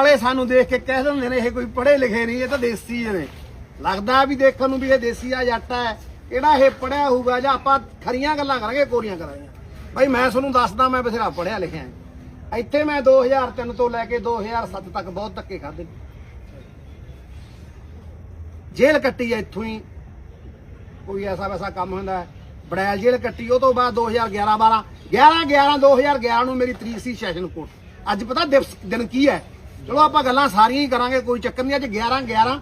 ਵਾਲੇ ਸਾਨੂੰ ਦੇਖ ਕੇ ਕਹਿ ਦਿੰਦੇ ਨੇ, ਇਹ ਕੋਈ ਪੜ੍ਹੇ ਲਿਖੇ ਨਹੀਂ, ਇਹ ਤਾਂ ਦੇਸੀ ਨੇ। ਲੱਗਦਾ ਵੀ ਦੇਖਣ ਨੂੰ ਵੀ ਇਹ ਦੇਸੀ ਆ ਜੱਟ ਹੈ। ਕਿਹੜਾ ਇਹ ਪੜਿਆ ਹੋਊਗਾ ਜਾਂ ਆਪਾਂ ਖਰੀਆਂ ਗੱਲਾਂ ਕਰਾਂਗੇ, ਕੋਰੀਆਂ ਕਰਾਂਗੇ। ਭਾਈ ਮੈਂ ਤੁਹਾਨੂੰ ਦੱਸਦਾ, ਮੈਂ ਬਥੇਰਾ ਪੜਿਆ ਲਿਖਿਆ ਇੱਥੇ ਮੈਂ 2003 ਤੋਂ ਲੈ ਕੇ 2007 ਤੱਕ ਬਹੁਤ ਧੱਕੇ ਖਾਦੇ ਜੇਲ੍ਹ ਕੱਟੀ ਹੈ ਇੱਥੋਂ ਹੀ। ਕੋਈ ਐਸਾ ਵੈਸਾ ਕੰਮ ਹੁੰਦਾ ਹੈ। ਬੜੈਲ ਜੇਲ੍ਹ ਕੱਟੀ, ਉਹ ਤੋਂ ਬਾਅਦ 2011 12 11 11 2011 ਨੂੰ ਮੇਰੀ ਤਰੀਕ ਸੀ ਸੈਸ਼ਨ ਕੋਰਟ। ਅੱਜ ਪਤਾ ਦਿਨ ਕੀ ਹੈ? ਚਲੋ ਆਪਾਂ ਗੱਲਾਂ ਸਾਰੀਆਂ ਹੀ ਕਰਾਂਗੇ, ਕੋਈ ਚੱਕਰ ਨਹੀਂ, ਅੱਜ 11 11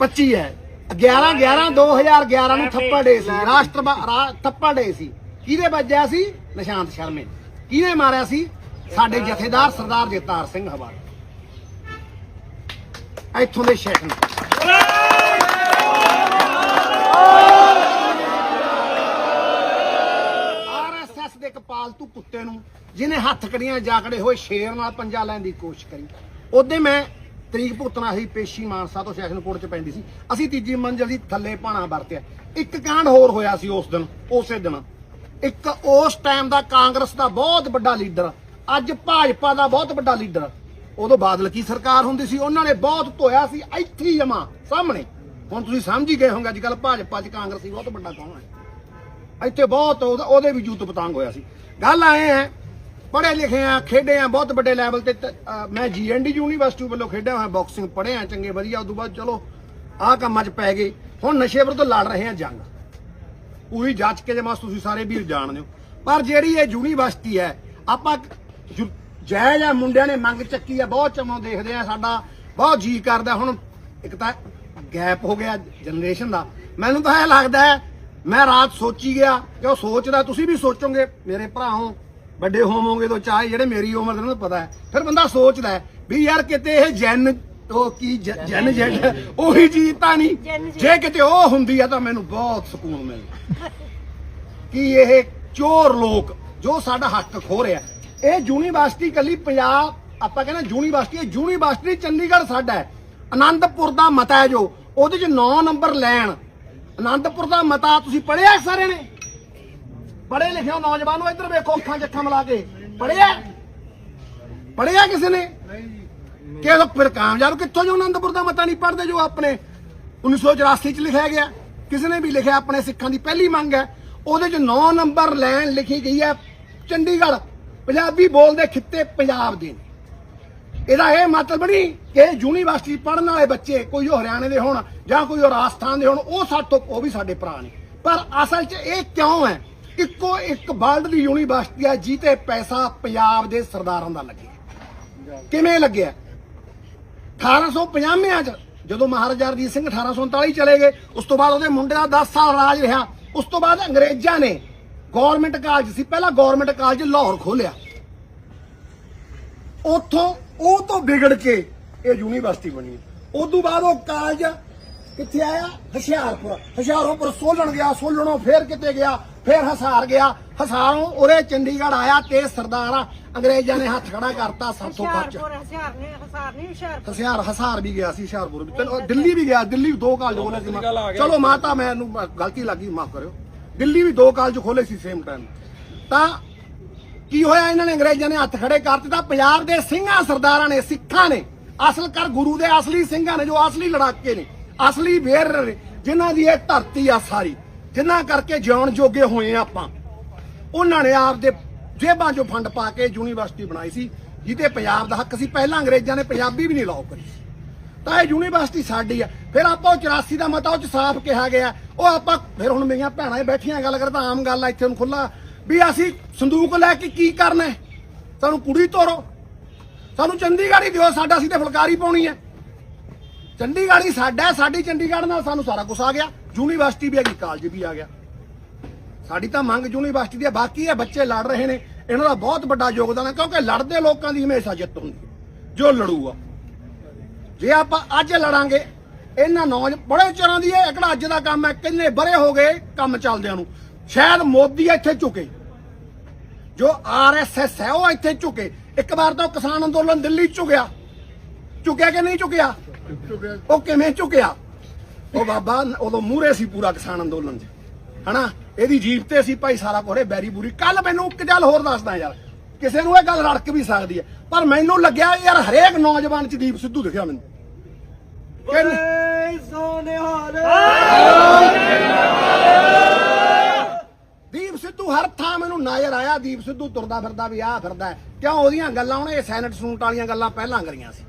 25 ਹੈ। 11 11 2011 ਨੂੰ ਥੱਪੜ ਡੇ ਸੀ। ਰਾਸ਼ਟਰ ਥੱਪੜ ਡੇ ਸੀ। ਕਿਹਦੇ ਵੱਜਿਆ ਸੀ? ਨਿਸ਼ਾਂਤ ਸ਼ਰਮੇ। ਕਿਹਨੇ ਮਾਰਿਆ ਸੀ? ਸਾਡੇ ਜਥੇਦਾਰ ਸਰਦਾਰ ਜਗਤਾਰ ਸਿੰਘ ਹਵਾਲ। ਇੱਥੋਂ ਦੇ ਸੈਸ਼ਨ ਆਰਐਸਐਸ ਦੇ ਇੱਕ ਪਾਲਤੂ ਕੁੱਤੇ ਨੂੰ, ਜਿਹਨੇ ਹੱਥ ਕੜੀਆਂ ਜਾਕੜੇ ਹੋਏ ਸ਼ੇਰ ਨਾਲ ਪੰਜਾ ਲੈਣ ਦੀ ਕੋਸ਼ਿਸ਼ ਕਰੀ। ਉਹਦੇ ਮੈਂ ਤਰੀਕ ਭੁਗਤਣਾ ਸੀ, ਪੇਸ਼ੀ ਮਾਨਸਾ ਤੋਂ ਸੈਸ਼ਨ ਕੋਰਟ ਚ ਪੈਂਦੀ ਸੀ। ਅਸੀਂ ਤੀਜੀ ਮੰਜ਼ਲ ਦੀ ਥੱਲੇ ਪਾਣਾ ਵਰਤਿਆ। ਇੱਕ ਕਾਂਡ ਹੋਰ ਹੋਇਆ ਸੀ ਉਸ ਦਿਨ, ਉਸੇ ਦਿਨ। ਇੱਕ ਉਸ ਟਾਈਮ ਦਾ ਕਾਂਗਰਸ ਦਾ ਬਹੁਤ ਵੱਡਾ ਲੀਡਰ, ਅੱਜ ਭਾਜਪਾ ਦਾ ਬਹੁਤ ਵੱਡਾ ਲੀਡਰ। ਉਦੋਂ ਬਾਦਲ ਕੀ ਸਰਕਾਰ ਹੁੰਦੀ ਸੀ, ਉਹਨਾਂ ਨੇ ਬਹੁਤ ਧੋਇਆ ਸੀ, ਇੱਥੇ ਹੀ ਜਮਾ, ਸਾਹਮਣੇ। ਹੁਣ ਤੁਸੀਂ ਸਮਝ ਹੀ ਗਏ ਹੋਗੇ, ਅੱਜ ਕੱਲ ਭਾਜਪਾ ਚ ਕਾਂਗਰਸੀ ਬਹੁਤ ਵੱਡਾ ਕੌਣ ਹੈ? ਇੱਥੇ ਬਹੁਤ ਉਹਦਾ- ਉਹਦੇ ਵੀ ਜੂਤ ਪਤੰਗ ਹੋਇਆ ਸੀ। ਗੱਲ ਆਏ ਹੈ, ਪੜ੍ਹੇ ਲਿਖੇ ਆ, ਖੇਡੇ ਆ, ਬਹੁਤ ਵੱਡੇ ਲੈਵਲ ਤੇ ਤ- ਅਹ ਮੈਂ ਜੀਐਨਡੀ ਯੂਨੀਵਰਸਿਟੀ ਵੱਲੋਂ ਖੇਡਿਆ ਹੋਇਆ ਬਾਕਸਿੰਗ ਪੜ੍ਹਿਆ, ਚੰਗੇ ਵਧੀਆ ਉਦੋਂ ਬਾਅਦ ਚਲੋ, ਆਹ ਕੰਮਾਂ 'ਚ ਪੈ ਗਏ। ਹੁਣ ਨਸ਼ੇ ਵਿਰੁੱਧ ਲੜ ਰਹੇ ਆ ਜੰਗ। ਪੂਰੀ ਜਾਂਚ ਕੇ ਜਮਾ ਤੁਸੀਂ ਸਾਰੇ ਵੀਰ ਜਾਣਦੇ ਹੋ। ਪਰ ਜਿਹੜੀ ਇਹ ਯੂਨੀਵਰਸਿਟੀ ਹੈ, ਆਪਾਂ ਜੁ- ਜਾਇਜ਼ ਆ, ਮੁੰਡਿਆਂ ਨੇ ਮੰਗ ਚੱਕੀ ਆ, ਬਹੁਤ ਚਮੋਂ ਦੇਖਦੇ ਆ ਸਾਡਾ, ਬਹੁਤ ਜੀ ਕਰਦਾ। ਹੁਣ ਇੱਕ ਤਾਂ ਗੈਪ ਹੋ ਗਿਆ ਜਨਰੇਸ਼ਨ ਦਾ। ਮੈਨੂੰ ਤਾਂ ਇਹ ਲੱਗਦਾ ਮੈਂ ਰਾਤ ਸੋਚੀ ਗਿਆ ਕਿ ਉਹ ਸੋਚਦਾ ਤੁਸੀਂ ਵੀ ਸੋਚੋਗੇ ਮੇਰੇ ਭਰਾਓ ਵੱਡੇ ਹੋਵੋਗੇ ਤਾਂ ਚਾਹੇ ਜਿਹੜੇ ਮੇਰੀ ਉਮਰ ਦੇ ਨੂੰ ਪਤਾ ਹੈ। ਫਿਰ ਬੰਦਾ ਸੋਚਦਾ ਹੈ ਵੀ ਯਾਰ ਕਿਤੇ ਇਹ ਜਨ ਉਹ ਕੀ ਜਨ ਜਨ ਉਹੀ ਚੀਜ਼ ਤਾਂ ਨਹੀਂ। ਜੇ। ਕਿਤੇ ਉਹ ਹੁੰਦੀ ਆ ਤਾਂ ਮੈਨੂੰ ਬਹੁਤ ਸਕੂਨ ਮਿਲਦਾ। ਕਿ ਇਹ ਚੋਰ ਲੋਕ ਜੋ ਸਾਡਾ ਹੱਕ ਖੋ ਰਿਹਾ ਇਹ ਯੂਨੀਵਰਸਿਟੀ ਕੱਲੀ ਪੰਜਾਬ ਆਪਾਂ ਕਹਿੰਦੇ ਯੂਨੀਵਰਸਿਟੀ ਇਹ ਯੂਨੀਵਰਸਿਟੀ ਚੰਡੀਗੜ੍ਹ ਸਾਡਾ ਹੈ। ਆਨੰਦਪੁਰ ਦਾ ਮਤਾ ਹੈ ਜੋ ਉਹਦੇ ਚ 9 ਨੰਬਰ ਲੈਣ ਅਨੰਦਪੁਰ ਦਾ ਮਤਾ ਤੁਸੀਂ ਪੜ੍ਹਿਆ ਸਾਰੇ ਨੇ? ਪੜ੍ਹੇ ਲਿਖੇ ਨੂੰ ਇੱਧਰ ਵੇਖੋ ਅੱਖਾਂ 'ਚ ਅੱਖਾਂ ਮਿਲਾ ਕੇ। ਪੜ੍ਹਿਆ? ਪੜ੍ਹਿਆ ਕਿਸੇ ਨੇ? ਕਿ ਉਹ ਫਿਰ ਕਾਮਯਾਬ ਕਿੱਥੋਂ ਜੋ ਅਨੰਦਪੁਰ ਦਾ ਮਤਾ ਨਹੀਂ ਪੜ੍ਹਦੇ ਜੋ ਆਪਣੇ 1984 ਚ ਲਿਖਿਆ ਗਿਆ? ਕਿਸੇ ਨੇ ਵੀ ਲਿਖਿਆ ਆਪਣੇ ਸਿੱਖਾਂ ਦੀ ਪਹਿਲੀ ਮੰਗ ਹੈ। ਉਹਦੇ ਚ 9 ਨੰਬਰ ਲਾਈਨ ਲਿਖੀ ਗਈ ਹੈ ਚੰਡੀਗੜ੍ਹ। ਪੰਜਾਬੀ ਬੋਲਦੇ ਖਿੱਤੇ ਪੰਜਾਬ ਦੇ ਨੇ। ਇਹਦਾ ਇਹ ਮਤਲਬ ਨਹੀਂ ਕਿ ਯੂਨੀਵਰਸਿਟੀ ਪੜ੍ਹਨ ਵਾਲੇ ਬੱਚੇ ਕੋਈ ਉਹ ਹਰਿਆਣੇ ਦੇ ਹੋਣ ਜਾਂ ਕੋਈ ਉਹ ਰਾਜਸਥਾਨ ਦੇ ਹੋਣ, ਉਹ ਸਾਡੇ ਤੋਂ ਉਹ ਵੀ ਸਾਡੇ ਭਰਾ ਨੇ। ਪਰ ਅਸਲ 'ਚ ਇਹ ਕਿਉਂ ਹੈ? ਇੱਕੋ ਇੱਕ ਵਰਲਡ ਦੀ ਯੂਨੀਵਰਸਿਟੀ ਹੈ ਜਿੱਤੇ ਪੈਸਾ ਪੰਜਾਬ ਦੇ ਸਰਦਾਰਾਂ ਦਾ ਲੱਗਿਆ। ਕਿਵੇਂ ਲੱਗਿਆ? 1850 ਚ ਜਦੋਂ ਮਹਾਰਾਜਾ ਰਣਜੀਤ ਸਿੰਘ 1839 ਚਲੇ ਗਏ, ਉਸ ਤੋਂ ਬਾਅਦ ਉਹਦੇ ਮੁੰਡੇ ਦਾ 10 ਸਾਲ ਰਾਜ ਰਿਹਾ। ਉਸ ਤੋਂ ਬਾਅਦ ਅੰਗਰੇਜ਼ਾਂ ਨੇ ਗਵਰਨਮੈਂਟ ਕਾਲਜ ਸੀ। ਪਹਿਲਾਂ ਗਵਰਨਮੈਂਟ ਕਾਲਜ ਲਾਹੌਰ ਖੋਲਿਆ। ਉੱਥੋਂ ਉਹ ਤੋਂ ਵਿਗੜ ਕੇ ਇਹ ਯੂਨੀਵਰਸਿਟੀ ਬਣੀ। ਉਸ ਤੋਂ ਬਾਅਦ ਉਹ ਕਾਲਜ ਕਿੱਥੇ ਆਇਆ? ਹੁਸ਼ਿਆਰਪੁਰ। ਹੁਸ਼ਿਆਰਪੁਰ ਸੋਲਣ ਗਿਆ ਸੋਲਣੋਂ ਫੇਰ ਕਿਤੇ ਗਿਆ? ਫੇਰ ਹਸਾਰ ਗਿਆ। ਹਸਾਰੋਂ ਉਰੇ ਚੰਡੀਗੜ੍ਹ ਆਇਆ ਤੇ ਸਰਦਾਰਾਂ ਅੰਗਰੇਜ਼ਾਂ ਨੇ ਹੱਥ ਖੜਾ ਕਰਤਾ ਸਾਥੋਂ ਕੱਚ ਹੁਸ਼ਿਆਰਪੁਰ ਹਸਿਆਰ ਨੇ ਹਸਾਰ ਨਹੀਂ ਹੁਸ਼ਿਆਰਪੁਰ। ਹਸਿਆਰ ਹਸਾਰ ਵੀ ਗਿਆ ਸੀ ਹੁਸ਼ਿਆਰਪੁਰ ਵੀ। ਚਲੋ ਦਿੱਲੀ ਵੀ ਗਿਆ ਦਿੱਲੀ ਵੀ ਦੋ ਕਾਲਜ ਖੋਲੇ ਸੀ। ਚਲੋ ਮਾਤਾ ਮੈਨੂੰ ਗਲਤੀ ਲੱਗੀ ਮਾਫ ਕਰਿਓ। ਦਿੱਲੀ ਵੀ ਦੋ ਕਾਲਜ ਖੋਲੇ ਸੀ ਸੇਮ ਟਾਈਮ ਤਾਂ ਕੀ ਹੋਇਆ ਇਹਨਾਂ ਨੇ ਅੰਗਰੇਜ਼ਾਂ ਨੇ ਹੱਥ ਖੜੇ ਕਰ ਦਿੱਤਾ? ਪੰਜਾਬ ਦੇ ਸਿੰਘਾਂ ਸਰਦਾਰਾਂ ਨੇ, ਸਿੱਖਾਂ ਨੇ। ਅਸਲ ਕਰ ਗੁਰੂ ਦੇ ਅਸਲੀ ਸਿੰਘਾਂ ਨੇ, ਜੋ ਅਸਲੀ ਲੜਾਕੇ ਨੇ, ਅਸਲੀ ਵੇਰ ਨੇ, ਜਿਨ੍ਹਾਂ ਦੀ ਇਹ ਧਰਤੀ ਆ ਸਾਰੀ, ਜਿਨ੍ਹਾਂ ਕਰਕੇ ਜਿਉਣ ਜੋਗੇ ਹੋਏ ਆ ਆਪਾਂ। ਉਹਨਾਂ ਨੇ ਆਪਦੇ ਜੇਬਾਂ 'ਚੋਂ ਫੰਡ ਪਾ ਕੇ ਯੂਨੀਵਰਸਿਟੀ ਬਣਾਈ ਸੀ, ਜਿਹਦੇ ਪੰਜਾਬ ਦਾ ਹੱਕ ਸੀ। ਪਹਿਲਾਂ ਅੰਗਰੇਜ਼ਾਂ ਨੇ ਪੰਜਾਬੀ ਵੀ ਨਹੀਂ ਲਾਓ ਕਰੀ ਸੀ। ਤਾਂ ਇਹ ਯੂਨੀਵਰਸਿਟੀ ਸਾਡੀ ਆ। ਫਿਰ ਆਪਾਂ ਉਹ 84 ਦਾ ਮਤਾ ਉਹ ਚ ਸਾਫ਼ ਕਿਹਾ ਗਿਆ। ਉਹ ਆਪਾਂ, ਫਿਰ ਹੁਣ ਮੇਰੀਆਂ ਭੈਣਾਂ ਹੀ ਬੈਠੀਆਂ, ਗੱਲ ਕਰਦਾ ਆਮ ਗੱਲ ਆ, ਇੱਥੇ ਨੂੰ ਖੁੱਲਾ ਵੀ ਅਸੀਂ ਸੰਦੂਕ ਲੈ ਕੇ ਕੀ ਕਰਨਾ ਸਾਨੂੰ ਕੁੜੀ ਤੋਰੋ। ਸਾਨੂੰ ਚੰਡੀਗੜ੍ਹ ਹੀ ਦਿਓ, ਸਾਡਾ ਅਸੀਂ ਤੇ ਫੁਲਕਾਰੀ ਪਾਉਣੀ ਹੈ। ਚੰਡੀਗੜ੍ਹ ਹੀ ਸਾਡਾ ਸਾਡੀ ਚੰਡੀਗੜ੍ਹ ਨਾਲ ਸਾਨੂੰ ਸਾਰਾ ਕੁਝ ਆ ਗਿਆ। ਯੂਨੀਵਰਸਿਟੀ ਵੀ ਆ ਗਈ ਕਾਲਜ ਵੀ ਆ ਗਿਆ। ਸਾਡੀ ਤਾਂ ਮੰਗ ਯੂਨੀਵਰਸਿਟੀ ਦੀ ਹੈ, ਬਾਕੀ ਇਹ ਬੱਚੇ ਲੜ ਰਹੇ ਨੇ। ਇਹਨਾਂ ਦਾ ਬਹੁਤ ਵੱਡਾ ਯੋਗਦਾਨ ਹੈ, ਕਿਉਂਕਿ ਲੜਦੇ ਲੋਕਾਂ ਦੀ ਹਮੇਸ਼ਾ ਜਿੱਤ ਹੁੰਦੀ ਹੈ, ਜੋ ਲੜੂਗਾ। ਜੇ ਆਪਾਂ ਅੱਜ ਲੜਾਂਗੇ, ਇਹਨਾਂ ਨੌਜ, ਬੜੇ ਚਿਰਾਂ ਦੀ ਇਹ ਕਿਹੜਾ ਅੱਜ ਦਾ ਕੰਮ ਹੈ, ਕਿੰਨੇ ਬਰੇ ਹੋ ਗਏ ਕੰਮ ਚੱਲਦਿਆਂ ਨੂੰ। ਸ਼ਾਇਦ ਮੋਦੀ ਇੱਥੇ ਝੁਕੇ। ਜੋ ਆਰਐਸਐਸ ਹੈ ਉਹ ਇੱਥੇ ਝੁਕੇ। ਇੱਕ ਵਾਰ ਤਾਂ ਕਿਸਾਨ ਅੰਦੋਲਨ ਦਿੱਲੀ ਝੁਕਿਆ। ਝੁਕਿਆ ਕਿ ਨਹੀਂ ਝੁਕਿਆ? ਉਹ ਕਿਵੇਂ ਝੁਕਿਆ? ਉਹ ਬਾਬਾ, ਉਦੋਂ ਮੂਰੇ ਸੀ ਪੂਰਾ ਕਿਸਾਨ ਅੰਦੋਲਨ 'ਚ। ਹਨਾ? ਇਹਦੀ ਜੀਪ ਤੇ ਸੀ ਭਾਈ ਸਾਰਾ ਕੋਰੇ ਬੈਰੀ ਬੂਰੀ। ਕੱਲ ਮੈਨੂੰ ਇੱਕ ਗੱਲ ਹੋਰ ਦੱਸਦਾ ਯਾਰ। ਕਿਸੇ ਨੂੰ ਇਹ ਗੱਲ ਰੜਕ ਵੀ ਸਕਦੀ ਹੈ। ਪਰ ਮੈਨੂੰ ਲੱਗਿਆ ਯਾਰ ਹਰੇਕ ਨੌਜਵਾਨ ਚ ਦੀਪ ਸਿੱਧੂ ਦਿਖਿਆ ਮੈਨੂੰ। ਕਿ- ਦੀਪ ਸਿੱਧੂ ਹਰ ਥਾਂ ਮੈਨੂੰ ਨਜ਼ਰ ਦੀਪ ਸਿੱਧੂ ਤੁਰਦਾ ਫਿਰਦਾ ਵੀ ਆ ਫਿਰਦਾ ਕਿਉਂ ਉਹਦੀਆਂ ਗੱਲਾਂ ਉਹਨੇ ਸੈਨਟ ਸੂਟ ਵਾਲੀਆਂ ਗੱਲਾਂ ਪਹਿਲਾਂ ਕਰੀਆਂ ਸੀ।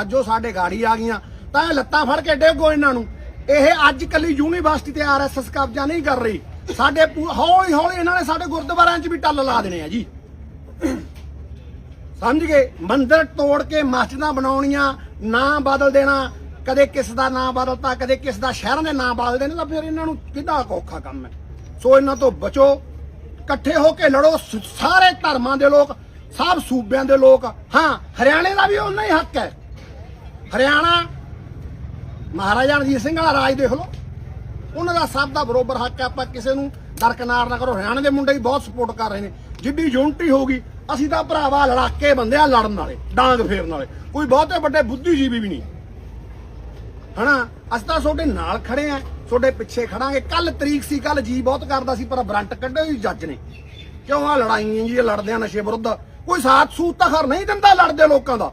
ਅੱਜ ਉਹ ਸਾਡੇ ਗਾੜੀ ਆ ਗਈਆਂ। ਤਾਂ ਇਹ ਲੱਤਾਂ ਫੜ ਕੇ ਡੇਗੋ ਇਹਨਾਂ ਨੂੰ। ਇਹ ਅੱਜ ਕੱਲੀ ਯੂਨੀਵਰਸਿਟੀ ਤੇ ਆਰਐਸਐਸ ਕਬਜ਼ਾ ਨਹੀਂ ਕਰ ਰਹੀ। ਸਾਡੇ ਹੌਲੀ ਹੌਲੀ ਇਹਨਾਂ ਨੇ ਸਾਡੇ ਗੁਰਦੁਆਰਿਆਂ 'ਚ ਵੀ ਟੱਲ ਲਾ ਦੇਣੇ ਆ ਜੀ। ਸਮਝ ਗਏ? ਮੰਦਿਰ ਤੋੜ ਕੇ ਮਸਜਿਦਾਂ ਬਣਾਉਣੀਆਂ, ਨਾਂ ਬਦਲ ਦੇਣਾ। ਕਦੇ ਕਿਸ ਦਾ ਨਾਂ ਬਦਲਤਾ, ਕਦੇ ਕਿਸ ਦਾ ਸ਼ਹਿਰਾਂ ਦੇ ਨਾਂ ਬਦਲ ਦੇਣੇ, ਤਾਂ ਫਿਰ ਇਹਨਾਂ ਨੂੰ ਕਿੱਦਾਂ ਕੁ ਔਖਾ ਕੰਮ ਹੈ। ਸੋ ਇਹਨਾਂ ਤੋਂ ਬਚੋ। ਇਕੱਠੇ ਹੋ ਕੇ ਲੜੋ ਸਾਰੇ ਧਰਮਾਂ ਦੇ ਲੋਕ, ਸਭ ਸੂਬਿਆਂ ਦੇ ਲੋਕ। ਹਾਂ, ਹਰਿਆਣੇ ਦਾ ਵੀ ਉਹਨਾਂ ਹੀ ਹੱਕ ਹੈ। ਹਰਿਆਣਾ, ਮਹਾਰਾਜਾ ਰਣਜੀਤ ਸਿੰਘ ਵਾਲਾ ਰਾਜ ਦੇਖ ਲਓ। ਉਹਨਾਂ ਦਾ ਸਭ ਦਾ ਬਰੋਬਰ ਹੱਕ ਹੈ। ਆਪਾਂ ਕਿਸੇ ਨੂੰ ਦਰਕਨਾਰ ਨਾ ਕਰੋ। ਹਰਿਆਣੇ ਦੇ ਮੁੰਡੇ ਵੀ ਬਹੁਤ ਸਪੋਰਟ ਕਰ ਰਹੇ ਨੇ। ਜਿੱਡੀ ਯੂਨਿਟੀ ਹੋਊਗੀ ਅਸੀਂ ਤਾਂ ਭਰਾਵਾ ਲੜਾਕੇ ਬੰਦੇ ਆ ਲੜਨ ਵਾਲੇ, ਡਾਂਗ ਫੇਰਨ ਵਾਲੇ। ਕੋਈ ਬਹੁਤੇ ਵੱਡੇ ਬੁੱਧੀਜੀਵੀ ਵੀ ਨਹੀਂ। ਹਨਾ, ਅਸੀਂ ਤਾਂ ਤੁਹਾਡੇ ਨਾਲ ਖੜੇ ਆ। ਤੁਹਾਡੇ ਪਿੱਛੇ ਖੜਾਂਗੇ। ਕੱਲ ਤਰੀਕ ਸੀ ਕੱਲ ਜੀ ਬਹੁਤ ਕਰਦਾ ਸੀ, ਪਰ ਬਰੰਟ ਕੱਢੇ ਹੀ ਜੱਜ ਨੇ। ਕਿਉਂ ਆ ਲੜਾਈਆਂ ਜੀ ਲੜਦੇ ਆ ਨਸ਼ੇ ਵਿਰੁੱਧ। ਕੋਈ ਸਾਥ ਸੂਤ ਤਾਂ ਖਰ ਨਹੀਂ ਦਿੰਦਾ ਲੜਦੇ ਲੋਕਾਂ ਦਾ।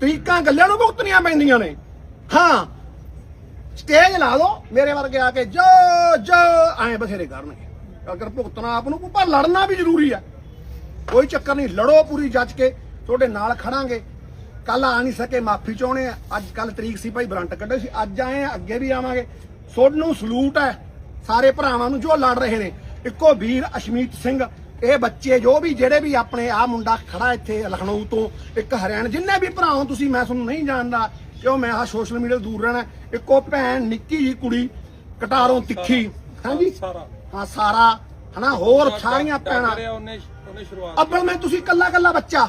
ਤਰੀਕਾਂ ਗੱਲਾਂ ਨੂੰ ਭੁਗਤਣੀਆਂ ਪੈਂਦੀਆਂ ਨੇ। ਹਾਂ ਸਟੇਜ ਲਾ ਦੋ ਮੇਰੇ ਵਰਗੇ ਆ ਕੇ, ਜੋ ਜੋ, ਐ ਬਥੇਰੇ ਕਰਨਗੇ। ਅਗਰ ਭੁਗਤਣਾ ਆਪ ਨੂੰ, ਪਰ ਲੜਨਾ ਵੀ ਜ਼ਰੂਰੀ ਹੈ ਕੋਈ ਚੱਕਰ ਨਹੀਂ, ਲੜੋ ਪੂਰੀ ਜੱਜ ਕੇ, ਤੁਹਾਡੇ ਨਾਲ ਖੜਾਂਗੇ। ਕੱਲ ਆ ਨਹੀਂ ਸਕੇ, ਮਾਫੀ ਚਾਹੁੰਦੇ ਆ। ਅੱਜ ਕੱਲ ਤਰੀਕ ਸੀ ਭਾਈ, ਬਰੰਟ ਕੱਢੋ ਸੀ। ਅੱਜ ਆਏ ਆ, ਅੱਗੇ ਵੀ ਆਵਾਂਗੇ। ਤੁਹਾਨੂੰ ਸਲੂਟ ਹੈ। ਸਾਰੇ ਭਰਾਵਾਂ ਨੂੰ ਜੋ ਲੜ ਰਹੇ ਨੇ। ਇੱਕੋ ਵੀਰ ਅਸ਼ਮੀਤ ਸਿੰਘ ਇਹ ਬੱਚੇ ਜੋ ਵੀ ਜਿਹੜੇ ਵੀ ਆਪਣੇ ਆ ਮੁੰਡਾ ਖੜਾ ਇੱਥੇ ਲਖਨਊ ਤੋਂ ਇੱਕ ਹਰਿਆਣਾ ਜਿੰਨੇ ਵੀ ਭਰਾ ਹੋ ਤੁਸੀਂ ਮੈਂ ਤੁਹਾਨੂੰ ਨਹੀਂ ਜਾਣਦਾ ਕਿਉਂ ਮੈਂ ਆ ਸੋਸ਼ਲ ਮੀਡੀਆ ਤੋਂ ਦੂਰ ਰਹਿਣਾ ਇੱਕੋ ਭੈਣ ਨਿੱਕੀ ਜੀ ਕੁੜੀ ਕਟਾਰੋਂ ਤਿੱਖੀ। ਹਾਂਜੀ? ਸਾਰਾ। ਹਾਂ ਸਾਰਾ। ਹਨਾ ਹੋਰ ਸਾਰੀਆਂ ਭੈਣਾਂ। ਅੱਬਲ ਮੈਂ ਤੁਸੀਂ ਕੱਲਾ ਕੱਲਾ ਬੱਚਾ।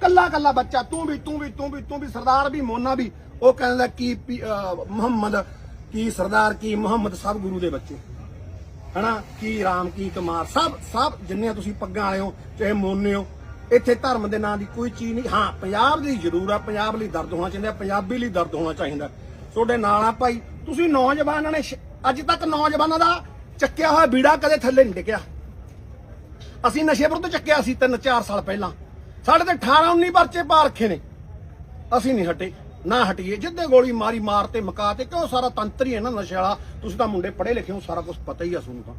ਕੱਲਾ ਕੱਲਾ ਬੱਚਾ। ਤੂੰ ਵੀ ਤੂੰ ਵੀ ਤੂੰ ਵੀ ਤੂੰ ਵੀ ਸਰਦਾਰ ਵੀ ਮੋਨਾ ਵੀ। ਉਹ ਕਹਿੰਦਾ ਕੀ ਮੁਹੰਮਦ ਕੀ ਸਰਦਾਰ, ਕੀ ਮੁਹੰਮਦ, ਸਭ ਗੁਰੂ ਦੇ ਬੱਚੇ। ਹਨਾ? ਕੀ ਰਾਮ, ਕੀ ਕੁਮਾਰ, ਸਭ ਸਭ ਜਿੰਨੇ ਤੁਸੀਂ ਪੱਗਾਂ ਵਾਲੇ ਹੋ, ਚਾਹੇ ਮੋਨੇ ਹੋ, ਇੱਥੇ ਧਰਮ ਦੇ ਨਾਂ ਦੀ ਕੋਈ ਚੀਜ਼ ਨਹੀਂ। ਹਾਂ, ਪੰਜਾਬ ਦੀ ਜ਼ਰੂਰ ਆ, ਪੰਜਾਬ ਲਈ ਦਰਦ ਹੋਣਾ ਚਾਹੀਦਾ, ਪੰਜਾਬੀ ਲਈ ਦਰਦ ਹੋਣਾ ਚਾਹੀਦਾ। ਤੁਹਾਡੇ ਨਾਲ ਆ ਭਾਈ, ਤੁਸੀਂ ਨੌਜਵਾਨਾਂ ਨੇ ਅੱਜ ਤੱਕ ਨੌਜਵਾਨਾਂ ਦਾ ਚੱਕਿਆ ਹੋਇਆ ਬੀੜਾ ਕਦੇ ਥੱਲੇ ਨਹੀਂ ਡਿੱਗਿਆ। ਅਸੀਂ ਨਸ਼ੇ ਵਿਰੁੱਧ ਚੱਕਿਆ ਸੀ ਤਿੰਨ ਚਾਰ ਸਾਲ ਪਹਿਲਾਂ। ਸਾਡੇ ਤੇ 18 19 ਪਰਚੇ ਪਾ ਰੱਖੇ ਨੇ। ਅਸੀਂ ਨਹੀਂ ਹਟੇ। ਨਾ ਹਟੀਏ, ਜਿੱਦੇ ਗੋਲੀ ਮਾਰੀ, ਮਾਰ ਤੇ ਮਕਾ ਤੇ, ਕਿਉਂ ਸਾਰਾ ਤੰਤਰ ਹੀ ਹੈ ਨਾ ਨਸ਼ੇ ਵਾਲਾ? ਤੁਸੀਂ ਤਾਂ ਮੁੰਡੇ ਪੜ੍ਹੇ ਲਿਖੇ ਹੋ, ਸਾਰਾ ਕੁਝ ਪਤਾ ਹੀ ਆ ਤੁਹਾਨੂੰ ਤਾਂ।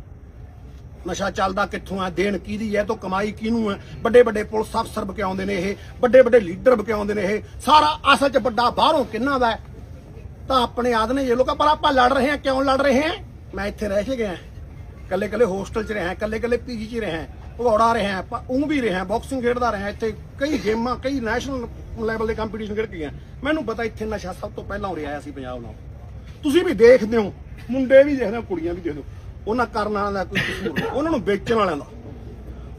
ਨਸ਼ਾ ਚੱਲਦਾ ਕਿੱਥੋਂ ਆ? ਦੇਣ ਕਿਹਦੀ ਹੈ ਤੋਂ ਕਮਾਈ ਕਿਹਨੂੰ ਹੈ ਵੱਡੇ ਵੱਡੇ ਪੁਲਿਸ ਅਫਸਰ ਬਕਿਆਉਂਦੇ ਨੇ ਇਹ ਵੱਡੇ ਵੱਡੇ ਲੀਡਰ ਬਕਿਆਉਂਦੇ ਨੇ ਇਹ। ਸਾਰਾ ਅਸਲ 'ਚ ਵੱਡਾ ਬਾਹਰੋਂ ਕਿੰਨਾ ਦਾ ਤਾਂ ਆਪਣੇ ਆਦ ਨੇ ਇਹ ਲੋਕਾਂ, ਪਰ ਆਪਾਂ ਲੜ ਰਹੇ ਹਾਂ, ਕਿਉਂ ਲੜ ਰਹੇ ਹਾਂ? ਮੈਂ ਇੱਥੇ ਰਹਿ ਕੇ ਗਿਆ। ਕੱਲੇ ਕੱਲੇ ਹੋਸਟਲ 'ਚ ਰਿਹਾ ਕੱਲੇ ਕੱਲੇ ਪੀਜੀ 'ਚ ਰਿਹਾ, ਭਗੌੜਾ ਰਿਹਾ ਉਹ ਵੀ ਰਿਹਾ ਬਾਕਸਿੰਗ ਖੇਡਦਾ ਰਿਹਾ, ਇੱਥੇ ਕਈ ਗੇਮਾਂ, ਕਈ ਨੈਸ਼ਨਲ ਲੈਵਲ ਦੇ ਕੰਪੀਟੀਸ਼ਨ ਖੇਡ ਕੇ ਗਿਆ ਮੈਨੂੰ ਪਤਾ ਇੱਥੇ ਨਸ਼ਾ ਸਭ ਤੋਂ ਪਹਿਲਾਂ ਉਰੇ ਆਇਆ ਸੀ ਪੰਜਾਬ ਨਾਲ। ਤੁਸੀਂ ਵੀ ਦੇਖਦੇ ਹੋ, ਮੁੰਡੇ ਵੀ ਦੇਖਦੇ ਹੋ, ਕੁੜੀਆਂ ਵੀ ਦੇਖਦੇ ਹੋ। ਉਹਨਾਂ ਕਰਨ ਵਾਲਿਆਂ ਦਾ ਕੋਈ ਕਸੂਰ ਨਹੀਂ। ਉਹਨਾਂ ਨੂੰ ਵੇਚਣ ਵਾਲਿਆਂ ਦਾ।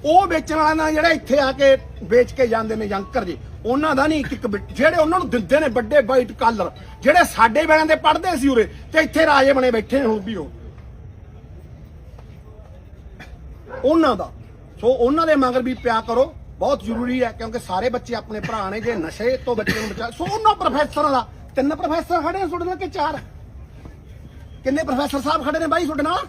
ਉਹ ਵੇਚਣ ਵਾਲਿਆਂ ਦਾ ਜਿਹੜੇ ਇੱਥੇ ਆ ਕੇ ਵੇਚ ਕੇ ਜਾਂਦੇ ਨੇ ਯੰਕਰ ਜੀ, ਉਹਨਾਂ ਦਾ ਨਹੀਂ ਇੱਕ ਇੱਕ ਜਿਹੜੇ ਉਹਨਾਂ ਨੂੰ ਦਿੰਦੇ ਨੇ ਵੱਡੇ ਵਾਈਟ ਕਾਲਰ ਜਿਹੜੇ ਸਾਡੇ ਵੇਲਿਆਂ ਦੇ ਪੜਦੇ ਸੀ ਉਰੇ ਤੇ ਇੱਥੇ ਰਾਜੇ ਬਣੇ ਬੈਠੇ ਨੇ ਹੁਣ ਵੀ ਉਹ ਉਹਨਾਂ ਦਾ। ਸੋ ਉਹਨਾਂ ਦੇ ਮਗਰ ਵੀ ਪਿਆ ਕਰੋ। ਬਹੁਤ ਜ਼ਰੂਰੀ ਹੈ ਕਿਉਂਕਿ ਸਾਰੇ ਬੱਚੇ ਆਪਣੇ ਭਰਾ ਨੇ ਜੇ ਨਸ਼ੇ ਤੋਂ ਬੱਚੇ ਨੂੰ ਬਚਾ ਸੋ ਉਹਨਾਂ ਪ੍ਰੋਫੈਸਰਾਂ ਦਾ ਤਿੰਨ ਪ੍ਰੋਫੈਸਰ ਖੜੇ ਨੇ ਤੁਹਾਡੇ ਨਾਲ ਕਿ ਚਾਰ? ਕਿੰਨੇ ਪ੍ਰੋਫੈਸਰ ਸਾਹਿਬ ਖੜੇ ਨੇ ਬਾਈ ਤੁਹਾਡੇ ਨਾਲ?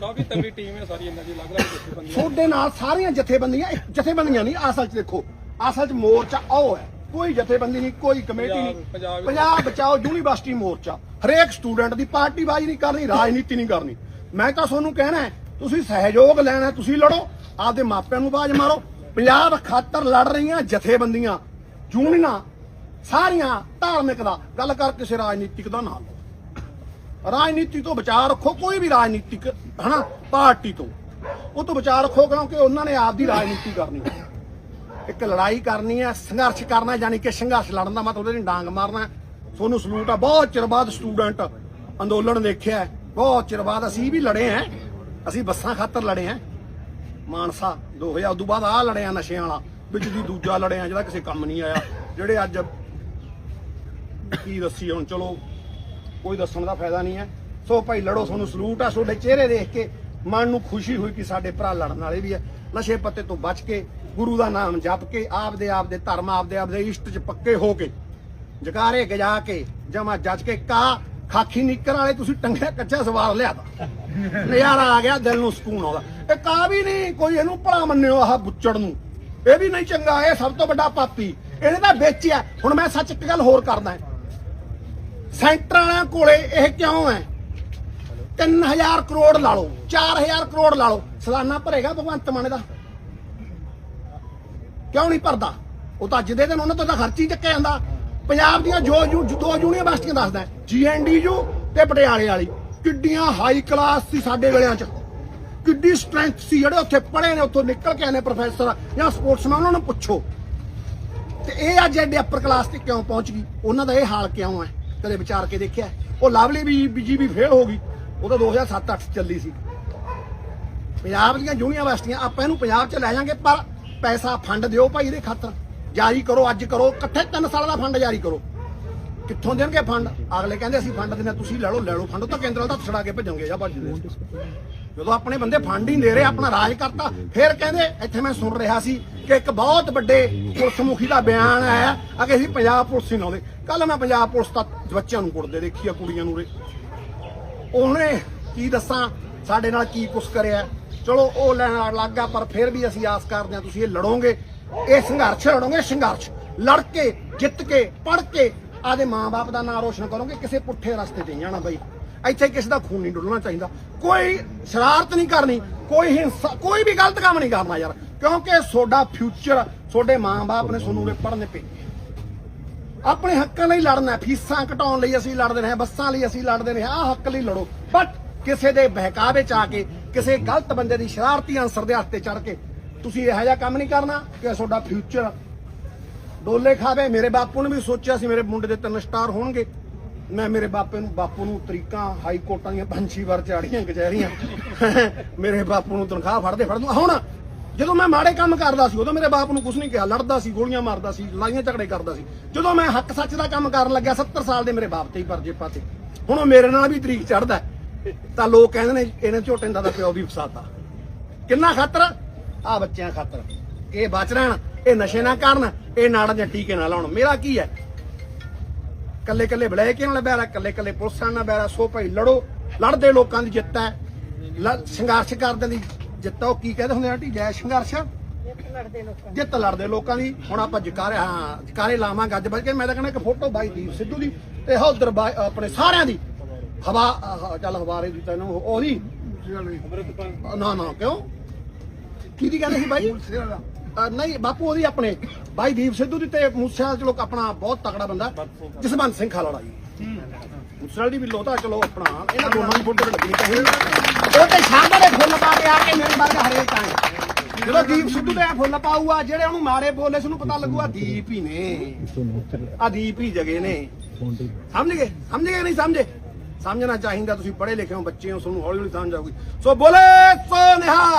ਕਾਫੀ ਤਗੜੀ ਟੀਮ ਹੈ ਸਾਰੀ ਇਹਨਾਂ ਦੀ ਅਲੱਗ ਅਲੱਗ ਜਥੇਬੰਦੀਆਂ ਤੁਹਾਡੇ ਨਾਲ ਸਾਰੀਆਂ ਜਥੇਬੰਦੀਆਂ ਇਹ ਜਥੇਬੰਦੀਆਂ ਨਹੀਂ ਅਸਲ 'ਚ ਦੇਖੋ। ਅਸਲ 'ਚ ਮੋਰਚਾ ਉਹ ਹੈ। ਕੋਈ ਜਥੇਬੰਦੀ ਨਹੀਂ ਕੋਈ ਕਮੇਟੀ ਨਹੀਂ। ਪੰਜਾਬ- ਬਚਾਓ ਯੂਨੀਵਰਸਿਟੀ ਮੋਰਚਾ। ਹਰੇਕ ਸਟੂਡੈਂਟ ਦੀ ਪਾਰਟੀਬਾਜ਼ੀ ਨਹੀਂ ਕਰਨੀ ਰਾਜਨੀਤੀ ਨਹੀਂ ਕਰਨੀ। ਮੈਂ ਤਾਂ ਤੁਹਾਨੂੰ ਕਹਿਣਾ ਤੁਸੀਂ ਸਹਿਯੋਗ ਲੈਣਾ ਤੁਸੀਂ ਲੜੋ। ਆਪਦੇ ਮਾਪਿਆਂ ਨੂੰ ਬਾਜ ਮਾਰੋ। ਪੰਜਾਬ ਖਾਤਰ ਲੜ ਰਹੀਆਂ ਜਥੇਬੰਦੀਆਂ ਜੂਨੀਆਂ ਸਾਰੀਆਂ ਧਾਰਮਿਕ ਦਾ ਗੱਲ ਕਰ ਕਿਸੇ ਰਾਜਨੀਤਿਕ ਦਾ ਨਾਂ ਲਓ। ਰਾਜਨੀਤੀ ਤੋਂ ਬਚਾ ਰੱਖੋ, ਕੋਈ ਵੀ ਰਾਜਨੀਤਿਕ, ਹਨਾ, ਪਾਰਟੀ ਤੋਂ। ਉਹ ਤੋਂ ਬਚਾ ਰੱਖੋ ਕਿਉਂਕਿ ਉਹਨਾਂ ਨੇ ਆਪਦੀ ਰਾਜਨੀਤੀ ਕਰਨੀ ਹੈ। ਇੱਕ ਲੜਾਈ ਕਰਨੀ ਹੈ, ਸੰਘਰਸ਼ ਕਰਨਾ ਯਾਨੀ ਕਿ ਸੰਘਰਸ਼ ਲੜਨ ਦਾ ਮਤਲਬ ਇਹਨੇ ਡਾਂਗ ਮਾਰਨਾ ਤੁਹਾਨੂੰ ਸਲੂਟ ਆ, ਬਹੁਤ ਚਿਰ ਬਾਅਦ ਸਟੂਡੈਂਟ ਅੰਦੋਲਨ ਦੇਖਿਆ ਬਹੁਤ ਚਿਰ ਬਾਅਦ ਅਸੀਂ ਵੀ ਲੜੇ ਹਾਂ, ਅਸੀਂ ਬੱਸਾਂ ਖਾਤਰ ਲੜੇ ਹਾਂ। ਮਾਨਸਾ 2000 ਉਦੋਂ ਬਾਅਦ ਆ ਲੜਿਆ ਨਸ਼ਿਆਂ ਵਾਲਾ, ਵਿੱਚ ਦੀ ਦੂਜਾ ਲੜਿਆ ਜਿਹੜਾ ਕਿਸੇ ਕੰਮ ਨਹੀਂ ਆਇਆ। ਜਿਹੜੇ ਅੱਜ ਕੀ ਦੱਸੀ ਹੁਣ, ਚਲੋ, ਕੋਈ ਦੱਸਣ ਦਾ ਫਾਇਦਾ ਨਹੀਂ ਹੈ। ਸੋ ਭਾਈ, ਲੜੋ, ਤੁਹਾਨੂੰ ਸਲੂਟ ਆ, ਤੁਹਾਡੇ ਚਿਹਰੇ ਦੇਖ ਕੇ ਮਨ ਨੂੰ ਖੁਸ਼ੀ ਹੋਈ ਕਿ ਸਾਡੇ ਭਰਾ ਲੜਨ ਵਾਲੇ ਵੀ ਹੈ ਨਸ਼ੇ ਪੱਤੇ ਤੋਂ ਬਚ ਕੇ, ਗੁਰੂ ਦਾ ਨਾਮ ਜਪ ਕੇ, ਆਪਦੇ ਆਪਦੇ ਧਰਮ, ਆਪਦੇ ਆਪਦੇ ਇਸ਼ਟ 'ਚ ਪੱਕੇ ਹੋ ਕੇ, ਜਕਾਰੇ ਗਜਾ ਕੇ, ਜਮਾ ਜੱਜ ਕੇ, ਕਾ ਖਾਖੀ ਨਿੱਕਰ ਵਾਲੇ, ਤੁਸੀਂ ਟੰਗਿਆ ਕੱਚਾ ਸਵਾਰ ਲਿਆਦਾ ਨਜ਼ਾਰਾ ਆ ਗਿਆ ਦਿਲ ਨੂੰ ਸਕੂਨ ਆਉਂਦਾ। ਇਹ ਕਾ ਵੀ ਨਹੀਂ, ਕੋਈ ਇਹਨੂੰ ਭਲਾ ਮੰਨਿਓ, ਆਹ ਬੁੱਚੜ ਨੂੰ। ਇਹ ਵੀ ਨਹੀਂ ਚੰਗਾ, ਇਹ ਸਭ ਤੋਂ ਵੱਡਾ ਪਾਪੀ। ਇਹਨੇ ਤਾਂ ਵੇਚਿਆ। ਹੁਣ ਮੈਂ ਸੱਚ ਇੱਕ ਗੱਲ ਹੋਰ ਕਰਦਾ ਸੈਂਟਰ ਵਾਲਿਆਂ ਕੋਲੇ ਇਹ ਕਿਉਂ ਹੈ? 3000 ਕਰੋੜ ਲਾ ਲਓ 4000 ਕਰੋੜ ਲਾ ਲਓ। ਸਾਲਾਨਾ ਭਰੇਗਾ ਭਗਵੰਤ ਮਾਨ ਦਾ ਕਿਉਂ ਨਹੀਂ ਭਰਦਾ? ਉਹ ਤਾਂ ਅੱਜ ਦੇ ਦਿਨ ਉਹਨਾਂ ਤੋਂ ਤਾਂ ਖਰਚ ਹੀ ਚੱਕਿਆ ਜਾਂਦਾ। ਪੰਜਾਬ ਦੀਆਂ ਜੋ ਜੋ ਦੋ ਯੂਨੀਵਰਸਿਟੀਆਂ ਦੱਸਦਾ ਜੀਐਨਡੀਯੂ ਤੇ ਪਟਿਆਲੇ ਵਾਲੀ। ਕਿੱਡੀਆਂ ਹਾਈ ਕਲਾਸ ਸੀ ਸਾਡੇ ਵੇਲਿਆਂ 'ਚ। ਕਿੱਡੀ ਸਟਰੈਂਥ ਸੀ, ਜਿਹੜੇ ਉੱਥੇ ਪੜ੍ਹੇ ਨੇ, ਉੱਥੋਂ ਨਿਕਲ ਕੇ ਆਏ ਨੇ ਪ੍ਰੋਫੈਸਰ ਜਾਂ ਸਪੋਰਟਸਮੈਨ ਉਹਨਾਂ ਨੂੰ ਪੁੱਛੋ। ਤੇ ਇਹ ਅੱਜ ਐਡੇ ਅਪਰ ਕਲਾਸ ਤੇ ਕਿਉਂ ਪਹੁੰਚ ਗਈ? ਉਹਨਾਂ ਦਾ ਇਹ ਹਾਲ ਕਿਉਂ ਹੈ? ਕਦੇ ਵਿਚਾਰ ਕੇ ਦੇਖਿਆ ਉਹ ਲਵਲੀ ਵੀ ਬੀਜੀ ਵੀ ਫੇਲ ਹੋ ਗਈ। ਉਹ ਤਾਂ 2007-8 ਚ ਚੱਲੀ ਸੀ। ਪੰਜਾਬ ਦੀਆਂ ਯੂਨੀਵਰਸਿਟੀਆਂ, ਆਪਾਂ ਇਹਨੂੰ ਪੰਜਾਬ ਚ ਲੈ ਜਾਾਂਗੇ, ਪਰ ਪੈਸਾ ਫੰਡ ਦਿਓ ਭਾਈ ਇਹਦੇ ਖਾਤਰ। ਜਾਰੀ ਕਰੋ ਅੱਜ ਕਰੋ ਇਕੱਠੇ 3 ਸਾਲਾਂ ਦਾ ਫੰਡ ਜਾਰੀ ਕਰੋ। ਕਿੱਥੋਂ ਦੇਣਗੇ ਫੰਡ? ਅਗਲੇ ਕਹਿੰਦੇ ਅਸੀਂ ਫੰਡ ਦਿੰਦੇ ਹਾਂ, ਤੁਸੀਂ ਲੈ ਲਓ ਲੈ ਲਓ ਫੰਡ ਤਾਂ ਕੇਂਦਰ ਵਾਲਾ ਤਾਂ ਛੜਾ ਕੇ ਭੇਜੋਗੇ ਜਾਂ ਭੱਜਦੇ ਜਦੋਂ ਆਪਣੇ ਬੰਦੇ ਫੰਡ ਹੀ ਦੇ ਰਹੇ ਆਪਣਾ ਰਾਜ ਕਰਤਾ ਫਿਰ ਕਹਿੰਦੇ ਇੱਥੇ ਮੈਂ ਸੁਣ ਰਿਹਾ ਸੀ ਕਿ ਇੱਕ ਬਹੁਤ ਵੱਡੇ ਪੁਲਿਸ ਮੁਖੀ ਦਾ ਬਿਆਨ ਆਇਆ ਅਗੇ ਅਸੀਂ ਪੰਜਾਬ ਪੁਲਿਸ ਹੀ ਲਾਉਂਦੇ ਕੱਲ ਮੈਂ ਪੰਜਾਬ ਪੁਲਿਸ ਤਾਂ ਬੱਚਿਆਂ ਨੂੰ ਕੁੱਟਦੇ ਦੇਖੀ ਆ ਕੁੜੀਆਂ ਨੂੰ ਰੇ। ਉਹਨੇ ਕੀ ਦੱਸਾਂ ਸਾਡੇ ਨਾਲ ਕੀ ਕੁਛ ਕਰਿਆ? ਚਲੋ ਉਹ ਲੈਣ ਲੱਗਾ ਪਰ ਫਿਰ ਵੀ ਅਸੀਂ ਆਸ ਕਰਦੇ ਹਾਂ ਤੁਸੀਂ ਇਹ ਲੜੋਗੇ। ਇਹ ਸੰਘਰਸ਼ ਲੜੋਗੇ ਸੰਘਰਸ਼। ਲੜ ਕੇ ਜਿੱਤ ਕੇ ਪੜ ਕੇ ਆਦੇ ਮਾਂ-ਬਾਪ ਦਾ ਨਾਮ ਰੋਸ਼ਨ ਕਰੋਗੇ ਕਿਸੇ ਪੁੱਠੇ ਰਸਤੇ ਤੇ ਜਾਣਾ ਬਾਈ। ਇੱਥੇ ਕਿਸੇ ਦਾ ਖੂਨ ਨਹੀਂ ਡੁੱਲਣਾ ਚਾਹੀਦਾ। ਕੋਈ ਸ਼ਰਾਰਤ ਨਹੀਂ ਕਰਨੀ ਕੋਈ ਹਿੰਸਾ ਕੋਈ ਵੀ ਗਲਤ ਕੰਮ ਨਹੀਂ ਕਰਨਾ ਯਾਰ। ਕਿਉਂਕਿ ਤੁਹਾਡਾ ਫਿਊਚਰ ਤੁਹਾਡੇ ਮਾਂ-ਬਾਪ ਨੇ ਤੁਹਾਨੂੰ ਉਰੇ ਪੜ੍ਹਨੇ ਪਏ। ਆਪਣੇ ਹੱਕਾਂ ਲਈ ਲੜਨਾ ਫੀਸਾਂ ਘਟਾਉਣ ਲਈ ਅਸੀਂ ਲੜਦੇ ਰਹੇ ਬੱਸਾਂ ਲਈ ਅਸੀਂ ਲੜਦੇ ਰਹੇ ਹਾਂ, ਆਹ ਹੱਕ ਲਈ ਲੜੋ। ਬਟ ਕਿਸੇ ਦੇ ਬਹਿਕਾਵੇ ਚ ਆ ਕੇ ਕਿਸੇ ਗਲਤ ਬੰਦੇ ਦੀ ਸ਼ਰਾਰਤੀ ਅਨਸਰ ਦੇ ਹੱਥ ਤੇ ਚੜ ਕੇ ਤੁਸੀਂ ਇਹੋ ਜਿਹਾ ਕੰਮ ਨਹੀਂ ਕਰਨਾ ਕਿ ਤੁਹਾਡਾ ਫਿਊਚਰ ਡੋਲੇ ਖਾਵੇ। ਮੇਰੇ ਬਾਪੂ ਨੇ ਵੀ ਸੋਚਿਆ ਸੀ ਮੇਰੇ ਮੁੰਡੇ ਦੇ ਤਿੰਨ ਸਟਾਰ ਹੋਣਗੇ। ਮੈਂ ਮੇਰੇ ਬਾਪੇ ਨੂੰ, ਬਾਪੂ ਨੂੰ ਤਰੀਕਾਂ ਹਾਈ ਕੋਰਟਾਂ ਦੀਆਂ ਪੰਛੀ ਵਾਰ ਚਾੜੀਆਂ, ਕਚਹਿਰੀਆਂ। ਮੇਰੇ ਬਾਪੂ ਨੂੰ ਤਨਖਾਹ ਫੜਦੇ ਫੜ ਦੂੰ ਹੁਣ ਜਦੋਂ ਮੈਂ ਮਾੜੇ ਕੰਮ ਕਰਦਾ ਸੀ, ਉਦੋਂ ਮੇਰੇ ਬਾਪ ਨੂੰ ਕੁਝ ਨਹੀਂ ਕਿਹਾ। ਲੜਦਾ ਸੀ, ਗੋਲੀਆਂ ਮਾਰਦਾ ਸੀ, ਲੜਾਈਆਂ ਝਗੜੇ ਕਰਦਾ ਸੀ। ਜਦੋਂ ਮੈਂ ਹੱਕ ਸੱਚ ਦਾ ਕੰਮ ਕਰਨ ਲੱਗਿਆ 70 ਸਾਲ ਦੇ ਮੇਰੇ ਬਾਪ ਤੇ ਹੀ ਪਰਜੇ ਪਾਤੇ। ਹੁਣ ਉਹ ਮੇਰੇ ਨਾਲ ਵੀ ਤਰੀਕ ਚੜਦਾ ਤਾਂ ਲੋਕ ਕਹਿੰਦੇ ਨੇ, ਇਹਨੇ ਝੋਟੇ ਦਾ ਪਿਓ ਵੀ ਫਸਾਤਾ। ਕਿੰਨਾ ਖਾਤਰ? ਆ ਬੱਚਿਆਂ ਖਾਤਰ। ਇਹ ਬਚ ਰਹਿਣ ਇਹ ਨਸ਼ੇ ਨਾ ਕਰਨ ਇਹ ਨਾੜਾਂ ਦੇ ਟੀਕੇ ਨਾ ਲਾਉਣ। ਮੇਰਾ ਕੀ ਹੈ? ਕੱਲੇ ਕੱਲੇ ਬਲੈਕੇ ਨਾਲ ਬੈਰਾ ਕੱਲੇ ਕੱਲੇ ਪੁਲਿਸਾਂ ਨਾਲ ਬੈਰਾ ਸੋ ਭਾਈ ਲੜੋ। ਲੜਦੇ ਲੋਕਾਂ ਦੀ ਜਿੱਤ ਹੈ। ਸੰਘਰਸ਼ ਕਰਦੇ ਦੀ ਜਿੱਤ ਉਹ ਕੀ ਕਹਿੰਦੇ ਹੁੰਦੇ ਆਂਟੀ? ਜੈ ਸੰਘਰਸ਼? ਜਿੱਤ ਲੜਦੇ ਲੋਕਾਂ ਦੀ। ਹੁਣ ਆਪਾਂ ਜਕਾਰੇ ਹਾਂ ਜਕਾਰੇ ਲਾਵਾਂਗੇ ਅੱਜ। ਵੱਜ ਕੇ ਮੈਂ ਤਾਂ ਕਹਿੰਦਾ ਇੱਕ ਫੋਟੋ ਬਾਈ ਦੀਪ ਸਿੱਧੂ ਦੀ ਤੇ ਉਧਰ ਆਪਣੇ ਸਾਰਿਆਂ ਦੀ। ਹਵਾ ਚੱਲ ਹਵਾਰੇ ਦੀ ਤੈਨੂੰ ਉਹਦੀ ਨਾ ਨਾ ਕਿਉਂ? ਕਿਹਦੀ ਗੱਲ ਸੀ ਬਾਈ? ਨਹੀਂ ਬਾਪੂ ਉਹਦੀ ਆਪਣੇ। ਬਾਈ ਦੀਪ ਸਿੱਧੂ ਦੀ ਤੇ ਮੂਸੇਵਾਲਾ ਚਲੋ ਆਪਣਾ ਬਹੁਤ ਤਕੜਾ ਬੰਦਾ। ਜਸਵੰਤ ਸਿੰਘ ਖਾਲੜਾ ਜੀ। ਮੂਸੇਵਾਲੇ ਦੀ ਵੀ ਲੋਤਾ ਚਲੋ ਆਪਣਾ। ਇਹਨਾਂ ਦੋਨਾਂ ਦੀ ਫੋਟੋ ਲੱਗਣੀ ਚਾਹੀਦੀ ਉਹ ਤੇ ਸ਼ਾਮ ਦੇ ਫੁੱਲ ਪਾ ਕੇ ਆ ਕੇ ਮੇਰੇ ਵਰਗਾ ਹਰੇਕ ਆਏ। ਜਦੋਂ ਦੀਪ ਸਿੱਧੂ ਤੇ ਇਹ ਫੁੱਲ ਪਾਊਗਾ ਜਿਹੜੇ ਉਹਨੂੰ ਮਾਰੇ ਬੋਲੇ ਸਾਨੂੰ ਪਤਾ ਲੱਗੂਗਾ ਦੀਪ ਹੀ ਨੇ। ਆ ਦੀਪ ਹੀ ਜਗੇ ਨੇ। ਸਮਝ ਗਏ? ਸਮਝ ਗਏ ਨਹੀਂ ਸਮਝੇ? ਸਮਝਣਾ ਚਾਹੀਦਾ ਤੁਸੀਂ ਪੜ੍ਹੇ ਲਿਖੇ ਹੋ ਬੱਚੇ ਹੋ ਤੁਹਾਨੂੰ ਹੌਲੀ ਹੌਲੀ ਸਮਝ ਆਊਗੀ। ਸੋ ਬੋਲੇ ਸੋ ਨਿਹਾਲ!